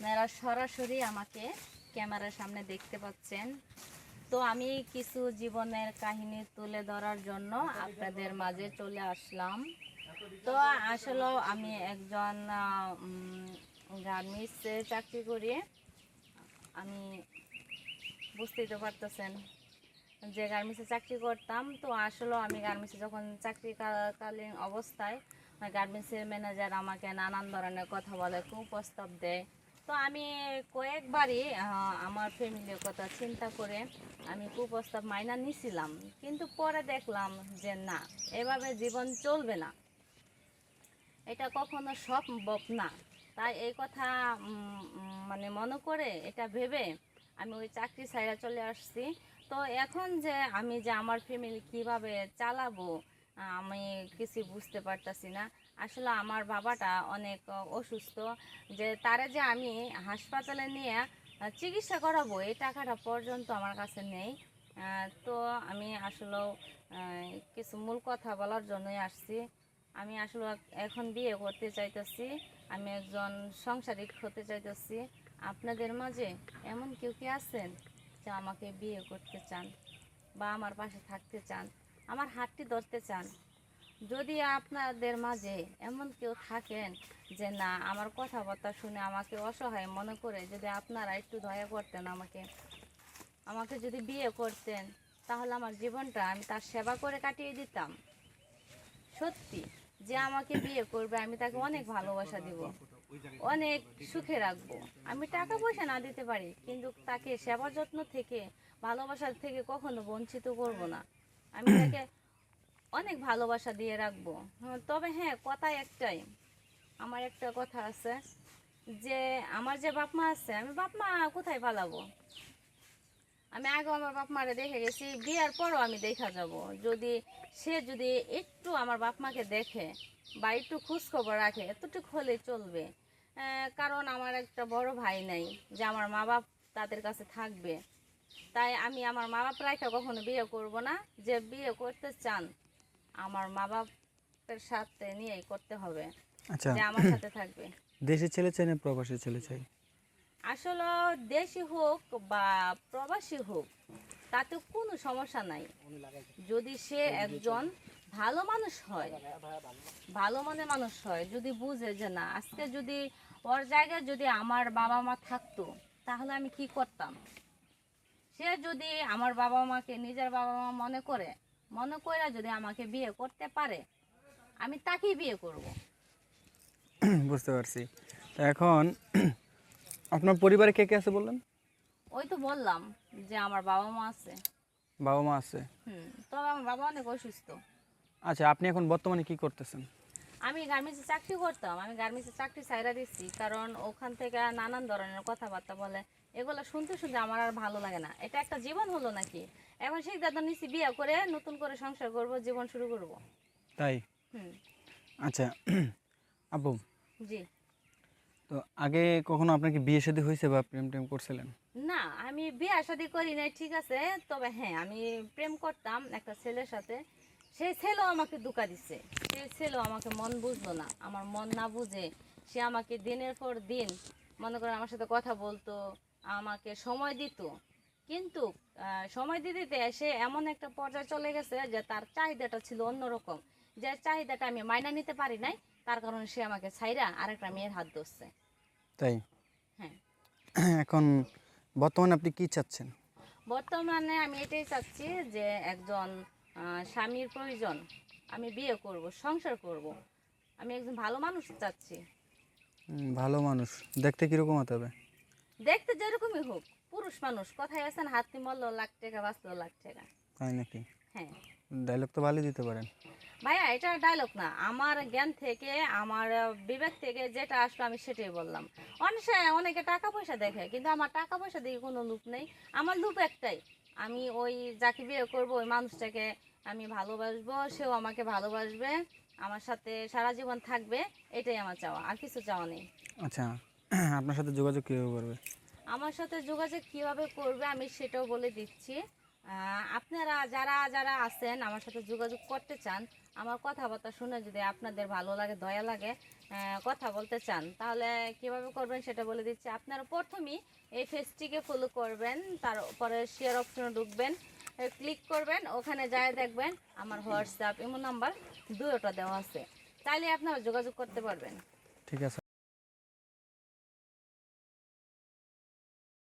আপনারা সরাসরি আমাকে ক্যামেরার সামনে দেখতে পাচ্ছেন। তো আমি কিছু জীবনের কাহিনী তুলে ধরার জন্য আপনাদের মাঝে চলে আসলাম। তো আসলে আমি একজন গার্মেন্টসে চাকরি করি। আমি বুঝতেই তো পারতেছেন যে গার্মেন্টসে চাকরি করতাম। তো আসলে আমি গার্মেন্টসে যখন চাকরি কালীন অবস্থায়, গার্মেন্টসের ম্যানেজার আমাকে নানান ধরনের কথা বলে কুপ্রস্তাব দেয়। তো আমি কয়েকবারই আমার ফ্যামিলির কথা চিন্তা করে আমি কুপ্রস্তাব মাইনা নিছিলাম। কিন্তু পরে দেখলাম যে না, এভাবে জীবন চলবে না। এটা কখনো সম্ভব না। তাই এই কথা মানে মনে করে এটা ভেবে আমি ওই চাকরি ছাইরা চলে আসছি। তো এখন যে আমি যে আমার ফ্যামিলি কীভাবে চালাবো আমি কিছু বুঝতে পারতাছি না। আসলে আমার বাবাটা অনেক অসুস্থ। যে তারে যে আমি হাসপাতালে নিয়ে চিকিৎসা করাবো, এই টাকাটা পর্যন্ত আমার কাছে নেই। তো আমি আসলে কিছু মূল কথা বলার জন্যই আসছি। আমি আসলে এখন বিয়ে করতে চাইতেছি, আমি একজন সংসারিক হতে চাইতেছি। আপনাদের মাঝে এমন কেউ কি আছেন যে আমাকে বিয়ে করতে চান বা আমার পাশে থাকতে চান, আমার হাতটি ধরতে চান? যদি আপনাদের মাঝে এমন কেউ থাকেন যে না, আমার কথাবার্তা শুনে আমাকে অসহায় মনে করে যদি আপনারা একটু দয়া করতেন আমাকে আমাকে যদি বিয়ে করতেন, তাহলে আমার জীবনটা আমি তার সেবা করে কাটিয়ে দিতাম। সত্যি, যে আমাকে বিয়ে করবে, আমি তাকে অনেক ভালোবাসা দিব, অনেক সুখে রাখব। আমি টাকা পয়সা না দিতে পারি, কিন্তু তাকে সেবা যত্ন থেকে, ভালোবাসার থেকে কখনো বঞ্চিত করব না। আমি তাকে অনেক ভালোবাসা দিয়ে রাখব। হ্যাঁ, তবে হ্যাঁ কথা একটাই আমার একটা কথা আছে যে আমার যে বাপ মা আছে আমি বাপ মা কোথায় পালাবো? আমি আগে আমার বাপ মারে দেখে গেছি বিয়ার পরও আমি দেখা যাব। যদি সে যদি একটু আমার বাপ মাকে দেখে বা একটু খোঁজ খবর রাখে এতটুকু হলে চলবে। কারণ আমার একটা বড় ভাই নাই যে আমার মা বাপ তাদের কাছে থাকবে। তাই আমি আমার মা বাপ রাখা কখনো বিয়ে করব না। যে বিয়ে করতে চান আমার মা বাপের সাথে নিয়েই করতে হবে। আচ্ছা। যে আমার সাথে থাকবে। দেশের ছেলে চাই না প্রবাসী ছেলে চাই? আসলে দেশি হোক বা প্রবাসী হোক তাতে কোনো সমস্যা নাই। যদি সে একজন ভালো মানুষ হয় ভালো মনে মানুষ হয় যদি বুঝে যে না আজকে যদি ওর জায়গায় যদি আমার বাবা মা থাকতো তাহলে আমি কি করতাম? সে যদি আমার বাবা মাকে নিজের বাবা মা মনে করে মনে কইরা যদি আমাকে বিয়ে করতে পারে আমি তাকেই বিয়ে করব। বুঝতে পারছি। তো এখন আপনার পরিবারে কে কে আছে বললেন? ওই তো বললাম যে আমার বাবা মা আছে। বাবা মা আছে। হুম তবে আমার বাবা অনেক অসুস্থ। আচ্ছা আপনি এখন বর্তমানে কি করতেছেন? আমি গার্মেন্টসে চাকরি করতাম। আমি গার্মেন্টসে চাকরি ছাইরা দিচ্ছি কারণ ওখান থেকে নানান ধরনের কথাবার্তা বলে। এগুলো শুনতে শুনতে আমার আর ভালো লাগে না। এটা একটা জীবন হলো নাকি? এখন দাদা নিচ্ছি বিয়ে করে নতুন করে সংসার করব জীবন শুরু করব। তাই? হুম। আচ্ছা আপু জি। তো আগে কখনো আপনার কি বিয়ে শাদী হয়েছে বা প্রেম টেম করছিলেন? না আমি বিয়ে শাদি করি নাই ঠিক আছে। তবে হ্যাঁ আমি প্রেম করতাম একটা ছেলের সাথে। সেই ছেলেও আমাকে দুকা দিচ্ছে সেই ছেলেও আমাকে মন বুঝলো না। আমার মন না বুঝে সে আমাকে দিনের পর দিন মনে করেন আমার সাথে কথা বলতো আমাকে সময় দিত। কিন্তু সময় দিতে দিতে সে এমন একটা পর্যায়ে চলে গেছে যে তার চাহিদাটা ছিল অন্যরকম। যে চাহিদাটা আমি মাইনা নিতে পারি নাই তার কারণে সে আমাকে ছাইরা আরেকটা মেয়ের হাত ধরছে। তাই? হ্যাঁ। এখন বর্তমানে আপনি কি চাচ্ছেন? বর্তমানে আমি এটাই চাচ্ছি যে একজন স্বামীর প্রয়োজন আমি বিয়ে করব সংসার করব। আমি একজন ভালো মানুষ চাচ্ছি। ভালো মানুষ। দেখতে কীরকম হতে হবে? দেখতে যেরকমই হোক পুরুষ মানুষ কথায় আছেন হাতি মল্ল লাখ টাকা বাঁচলো লাখ টাকা। তাই নাকি? হ্যাঁ। ডায়লগ তো ভালোই দিতে পারেন। ভাইয়া এটা ডায়লগ না। আমার জ্ঞান থেকে আমার বিবেক থেকে যেটা আসলো আমি সেটাই বললাম। অনেক অনেকে টাকা পয়সা দেখে কিন্তু আমার টাকা পয়সা দিয়ে কোনো লুপ নেই। আমার লুপ একটাই আমি ওই যাকে বিয়ে করব ওই মানুষটাকে আমি ভালোবাসবো সেও আমাকে ভালোবাসবে আমার সাথে সারা জীবন থাকবে এটাই আমার চাওয়া আর কিছু চাওয়া নেই। আচ্ছা। আপনার সাথে যোগাযোগ কীভাবে করবে? আমার সাথে যোগাযোগ কীভাবে করবে আমি সেটাও বলে দিচ্ছি। আপনারা যারা যারা আছেন আমার সাথে যোগাযোগ করতে চান আমার কথাবার্তা শুনে যদি আপনাদের ভালো লাগে দয়া লাগে কথা বলতে চান তাহলে কীভাবে করবেন সেটা বলে দিচ্ছি। আপনারা প্রথমেই এই ফেসটিকে ফলো করবেন তারপরে শেয়ার অপশনে ঢুকবেন ক্লিক করবেন ওখানে যায় দেখবেন আমার হোয়াটসঅ্যাপ ইমো নাম্বার দুটোটা দেওয়া আছে। তাইলে আপনারা যোগাযোগ করতে পারবেন। ঠিক আছে।